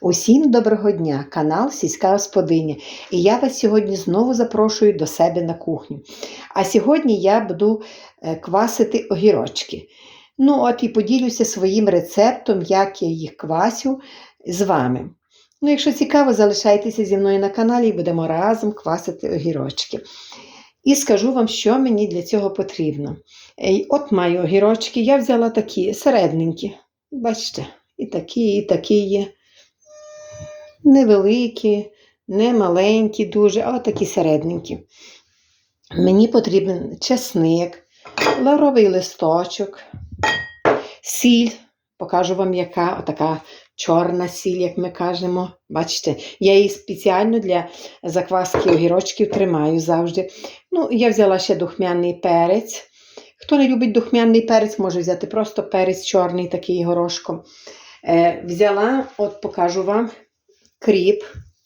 Усім доброго дня, канал Сільська Господиня. І я вас сьогодні знову запрошую до себе на кухню. А сьогодні я буду е, квасити огірочки. Ну, от і поділюся своїм рецептом, як я їх квасю з вами. Ну, якщо цікаво, залишайтеся зі мною на каналі і будемо разом квасити огірочки. І скажу вам, що мені для цього потрібно. От маю огірочки, я взяла такі середненькі. Бачите, і такі, і такі є. Невеликі, не маленькі дуже, а такі середненькі. Мені потрібен чесник, лавровий листочок, сіль. Покажу вам, яка отака чорна сіль, як ми кажемо. Бачите, я її спеціально для закваски огірочків тримаю завжди. Ну, я взяла ще духмяний перець. Хто не любить духмяний перець, може взяти просто перець чорний, такий горошком. Е, взяла, от покажу вам, кріп.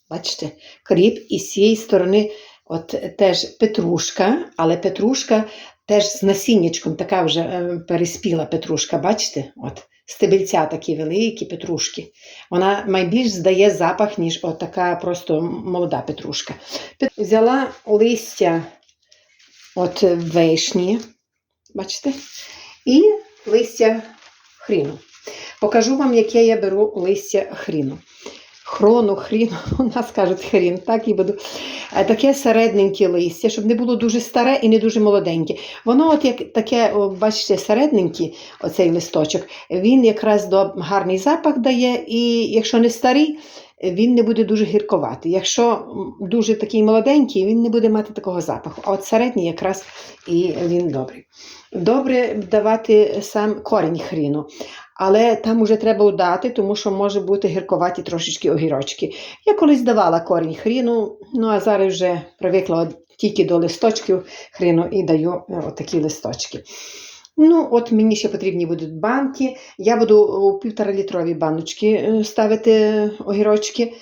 Бачите, кріп, і з цієї сторони от теж петрушка, але петрушка теж з насіннячком, така вже е, переспіла петрушка, бачите? От, стебельця такі великі петрушки. Вона найбільш здає запах, ніж от така просто молода петрушка. Пет- Взяла листя от вишні, бачите, і листя хріну. Покажу вам, яке я беру листя хріну. Хрону, хріну, у нас кажуть хрін, так і буду. Е, Таке середненьке листя, щоб не було дуже старе і не дуже молоденьке. Воно, от як таке, бачите, середненький, оцей листочок, він якраз до гарний запах дає, і якщо не старий, він не буде дуже гірковатий. Якщо дуже такий молоденький, він не буде мати такого запаху. А от середній якраз і він добрий. Добре давати сам корінь хріну. Але там уже треба дати, тому що може бути гірковаті трошечки огірочки. Я колись давала корінь хріну, ну а зараз вже привикла тільки до листочків хріну і даю е, отакі листочки. Ну, от мені ще потрібні будуть банки. Я буду у півторалітрові баночки е, ставити огірочки.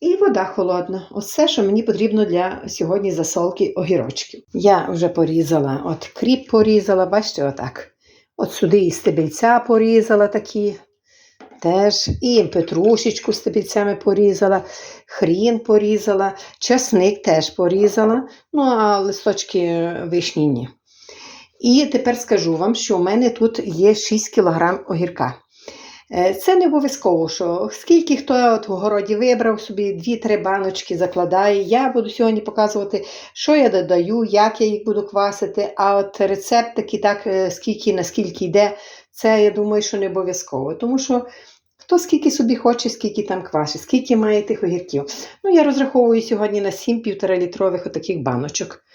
І вода холодна. Оце, що мені потрібно для сьогодні засолки огірочків. Я вже порізала, от кріп порізала, бачите, отак. От сюди і стебельця порізала такі. Теж і петрушечку стебельцями порізала, хрін порізала, часник теж порізала, ну а листочки вишні ні. І тепер скажу вам, що у мене тут є 6 кг огірка. Е, Це не обов'язково, що скільки хто от в городі вибрав собі 2-3 баночки закладає. Я буду сьогодні показувати, що я додаю, як я їх буду квасити. А от рецепт такий, так, е, скільки наскільки йде, це я думаю, що не обов'язково. Тому що хто скільки собі хоче, скільки там квасить, скільки має тих огірків. Ну, я розраховую сьогодні на 7 півторалітрових отаких баночок.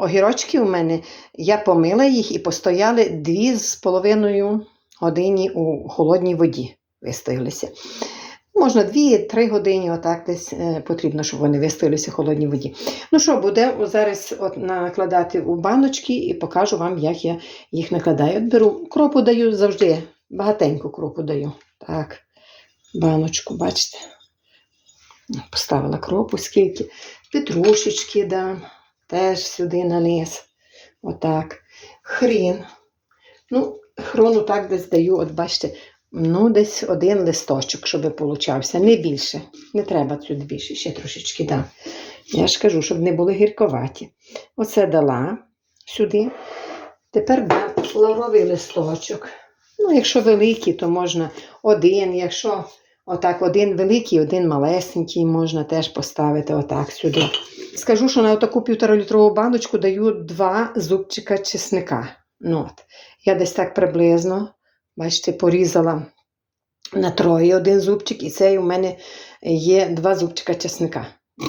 Огірочки у мене, я помила їх і постояли 2,5 годині у холодній воді вистоялися. Можна 2-3 години, отак десь е, потрібно, щоб вони вистоялися в холодній воді. Ну що, буде зараз от накладати у баночки і покажу вам, як я їх накладаю. От беру кропу даю завжди, багатеньку кропу даю. Так, баночку, бачите. Поставила кропу, скільки. Петрушечки дам, теж сюди на низ. Отак. Хрін. Ну, хрону так десь даю, от бачите, ну, десь один листочок, щоб получався. Не більше. Не треба сюди більше, ще трошечки дам. Я ж кажу, щоб не були гірковаті. Оце дала сюди. Тепер дам лавровий листочок. Ну, якщо великий, то можна один. Якщо отак один великий, один малесенький, можна теж поставити отак сюди. Скажу, що на таку півторалітрову баночку даю два зубчика чесника. Ну, от. Я десь так приблизно, бачите, порізала на троє один зубчик, і це у мене є два зубчика чесника.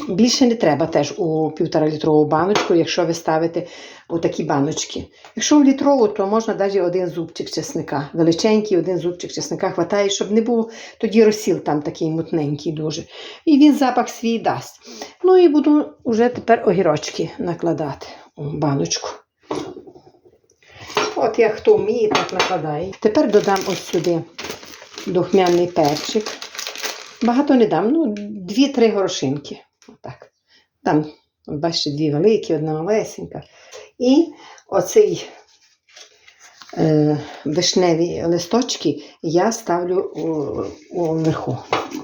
Більше не треба теж у півторалітрову баночку, якщо ви ставите у такі баночки. Якщо в літрову, то можна навіть один зубчик чесника. Величенький один зубчик чесника хватає, щоб не був тоді розсіл там такий мутненький дуже. І він запах свій дасть. Ну і буду вже тепер огірочки накладати у баночку. От як хто вміє, так накладає. Тепер додам ось сюди духмяний перчик. Багато не дам, ну, дві-три горошинки. От бачите, дві великі, одна малесенька. І оцей е, вишневі листочки я ставлю у, у верху.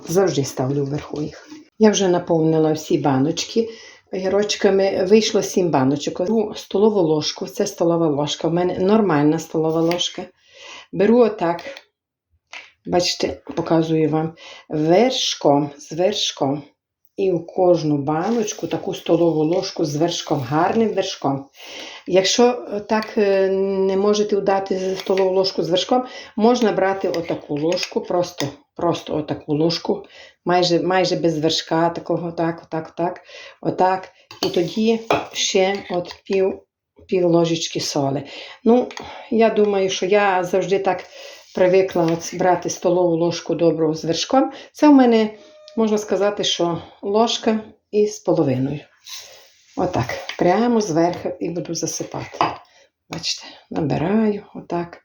Завжди ставлю вверху їх. Я вже наповнила всі баночки огірочками. Вийшло 7 баночок. Беру столову ложку, це столова ложка. У мене нормальна столова ложка. Беру отак, бачите, показую вам, вершком, з вершком. І у кожну баночку таку столову ложку з вершком, гарним вершком. Якщо е, так е, не можете вдати столову ложку з вершком, можна брати отаку ложку, просто, просто отаку ложку, майже, майже без вершка, такого, так, отак, отак, отак. І тоді ще от пів, пів ложечки соли. Ну, я думаю, що я завжди так привикла от брати столову ложку доброго з вершком. Це в мене, можна сказати, що ложка із половиною. Отак, прямо зверху і буду засипати. Бачите, набираю отак.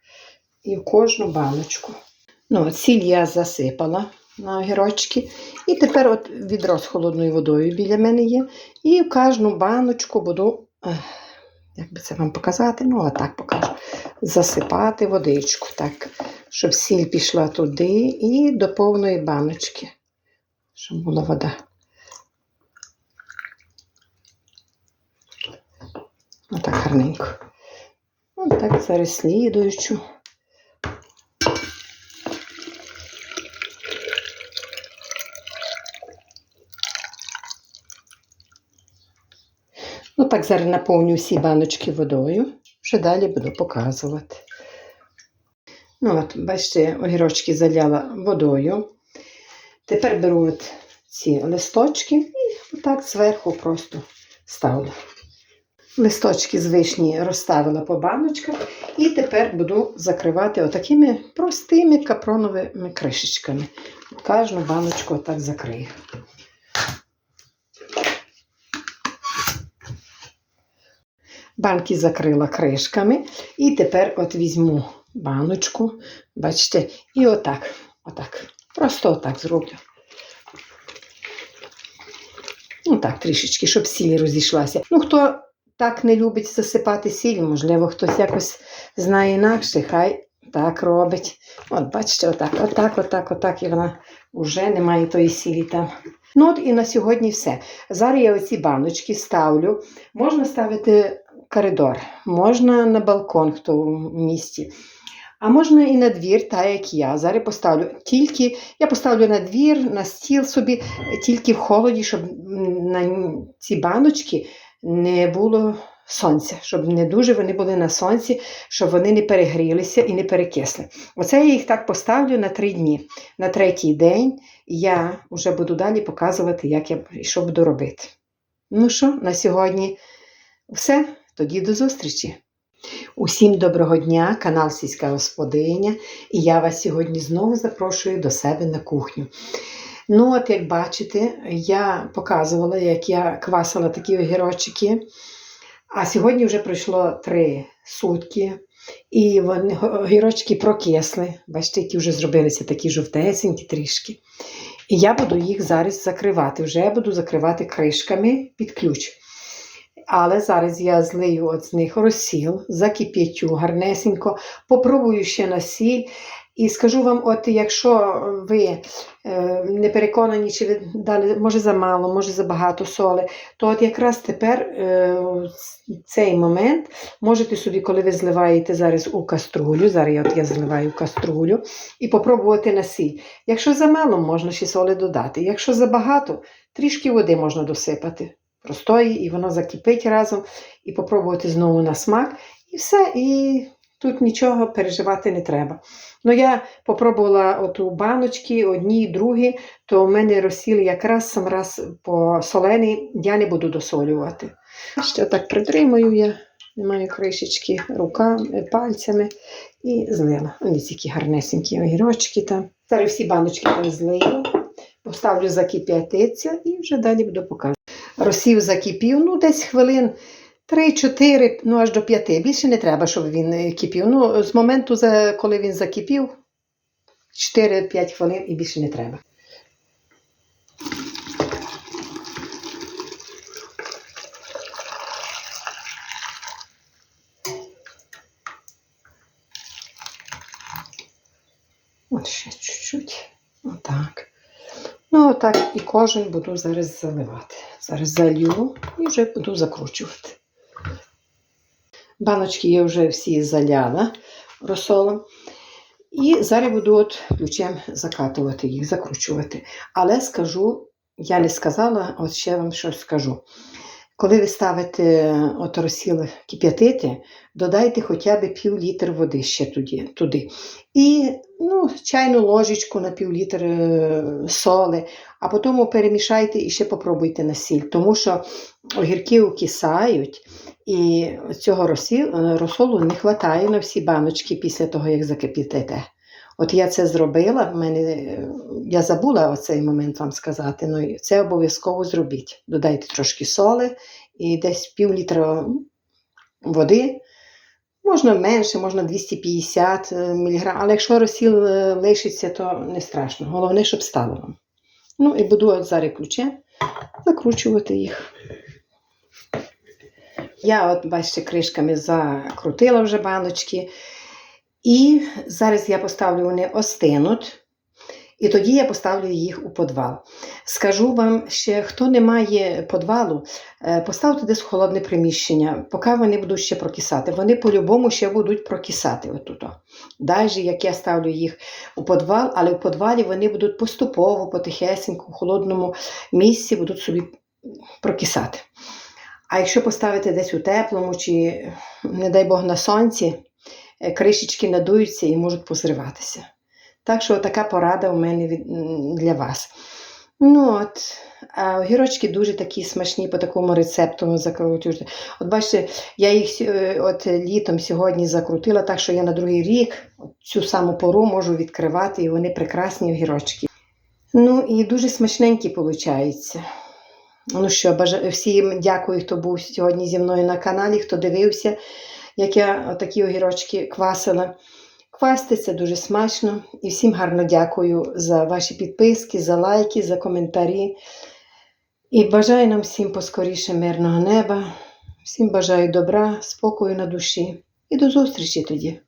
І в кожну баночку. Ну, от сіль я засипала на огірочки. І тепер от відро з холодною водою біля мене є. І в кожну баночку буду, як би це вам показати, ну, отак покажу. Засипати водичку, так, щоб сіль пішла туди і до повної баночки, щоб була вода. Отак гарненько. Отак зараз слідуючу. Ну, так зараз наповню всі баночки водою. Вже далі буду показувати. Ну, от, бачите, огірочки заляла водою. Тепер беру от ці листочки і отак зверху просто ставлю. Листочки з вишні розставила по баночках. І тепер буду закривати отакими простими капроновими кришечками. Кожну баночку отак закрию. Банки закрила кришками. І тепер от візьму баночку, бачите, і отак, отак. Просто отак зроблю. Ну так, трішечки, щоб сіль розійшлася. Ну, хто так не любить засипати сіль, можливо, хтось якось знає інакше, хай так робить. От, бачите, отак, отак, отак, отак, і вона вже не має тої сілі там. Ну от і на сьогодні все. Зараз я оці баночки ставлю. Можна ставити коридор, можна на балкон, хто в місті. А можна і на двір, так як я. Зараз поставлю. Тільки я поставлю на двір, на стіл собі, тільки в холоді, щоб на ці баночки не було сонця, щоб не дуже вони були на сонці, щоб вони не перегрілися і не перекисли. Оце я їх так поставлю на три дні. На третій день я вже буду далі показувати, як я що буду робити. Ну що, на сьогодні все. Тоді до зустрічі! Усім доброго дня, канал Сільська Господиня, і я вас сьогодні знову запрошую до себе на кухню. Ну, от, як бачите, я показувала, як я квасила такі огірочки. А сьогодні вже пройшло три сутки, і вони, огірочки прокисли. Бачите, які вже зробилися такі жовтесенькі трішки. І я буду їх зараз закривати. Вже буду закривати кришками під ключ. Але зараз я злию от з них розсіл, закип'ячу гарнесенько, попробую ще на сіль. І скажу вам, от якщо ви е, не переконані, чи ви дали, може замало, може забагато соли, то от якраз тепер е, цей момент можете собі, коли ви зливаєте зараз у каструлю, зараз от я зливаю каструлю, і попробувати на сіль. Якщо замало, можна ще соли додати. Якщо забагато, трішки води можна досипати простої, і воно закипить разом, і попробувати знову на смак. І все. І тут нічого переживати не треба. Ну, я попробувала оту баночки, одні, другі, то в мене розсіл якраз сам раз по солений, я не буду досолювати. Ще так притримую я, маю кришечки руками, пальцями і злила. Ось які гарнесенькі огірочки там. Зараз всі баночки там злию, поставлю закип'ятиться і вже далі буду показувати. Розсів закипів, ну десь хвилин 3-4, ну аж до 5. Більше не треба, щоб він е, кипів. Ну, з моменту, коли він закипів, 4-5 хвилин і більше не треба. От ще чуть-чуть. Отак. Ну, отак і кожен буду зараз заливати. Зараз залью і вже буду закручувати. Баночки я вже всі заляла розсолом. І зараз буду от ключем закатувати їх, закручувати. Але скажу, я не сказала, от ще вам щось скажу. Коли ви ставите от розсіл кип'ятити, додайте хоча б пів літр води ще туди. туди. І ну, чайну ложечку на пів літр е, соли, а потім перемішайте і ще попробуйте на сіль. Тому що огірки укисають, і цього е, розсолу не вистачає на всі баночки після того, як закип'ятите. От я це зробила, в мене, е, я забула оцей момент вам сказати, ну це обов'язково зробіть. Додайте трошки соли і десь пів літра води. Можна менше, можна 250 мг, але якщо розсіл е, лишиться, то не страшно. Головне, щоб стало вам. Ну і буду от зараз ключем закручувати їх. Я, от, бачите, кришками закрутила вже баночки. І зараз я поставлю, вони остинуть. І тоді я поставлю їх у подвал. Скажу вам ще, хто не має подвалу, е, поставте десь в холодне приміщення, поки вони будуть ще прокисати. Вони по-любому ще будуть прокисати. Отут. Навіть як я ставлю їх у подвал, але в подвалі вони будуть поступово, потихесеньку, в холодному місці будуть собі прокисати. А якщо поставити десь у теплому чи, не дай Бог, на сонці, кришечки надуються і можуть позриватися. Так що така порада у мене для вас. Ну от, а огірочки дуже такі смачні по такому рецепту закрутювати. От бачите, я їх е, от літом сьогодні закрутила, так що я на другий рік цю саму пору можу відкривати, і вони прекрасні огірочки. Ну і дуже смачненькі виходять. Ну що, бажа... всім дякую, хто був сьогодні зі мною на каналі, хто дивився, як я такі огірочки квасила. Квасти це дуже смачно. І всім гарно дякую за ваші підписки, за лайки, за коментарі. І бажаю нам всім поскоріше мирного неба. Всім бажаю добра, спокою на душі. І до зустрічі тоді!